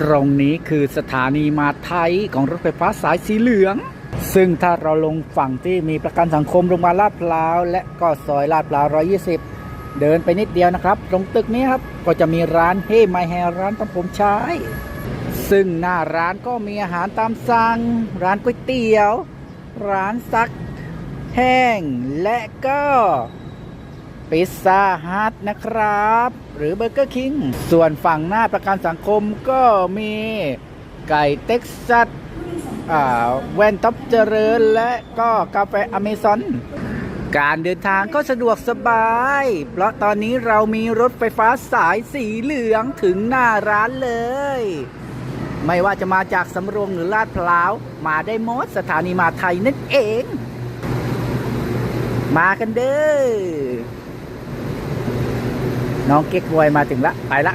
ตรงนี้คือสถานีมาไทยของรถไฟฟ้าสายสีเหลือง ซึ่งถ้าเราลงฝั่งที่มีประกันสังคมโรงพยาบาลลาดพร้าว และก็ซอยลาดพร้าว 120 เดินไปนิดเดียวนะครับ ตรงตึกนี้ครับ ก็จะมีร้านเฮ้ไมแฮร้านทำผมใช้ซึ่งหน้าร้านก็มีอาหารตามสั่ง ร้านก๋วยเตี๋ยว ร้านซักแห้งและก็ พิซซ่าฮัทนะครับ หรือเบอร์เกอร์คิงส่วนฝั่งหน้าประกันสังคมก็มีไก่เท็กซัสแวนท็อปเจริญ และก็กาแฟอเมซอน การเดินทางก็สะดวกสบาย เพราะตอนนี้เรามีรถไฟฟ้าสายสีเหลืองถึงหน้าร้านเลย ไม่ว่าจะมาจากสำโรงหรือลาดพร้าว มาได้หมดสถานีมาไทยนั่นเอง มากันเด้อ น้องเก๊กบวยมาถึงละ ไปละ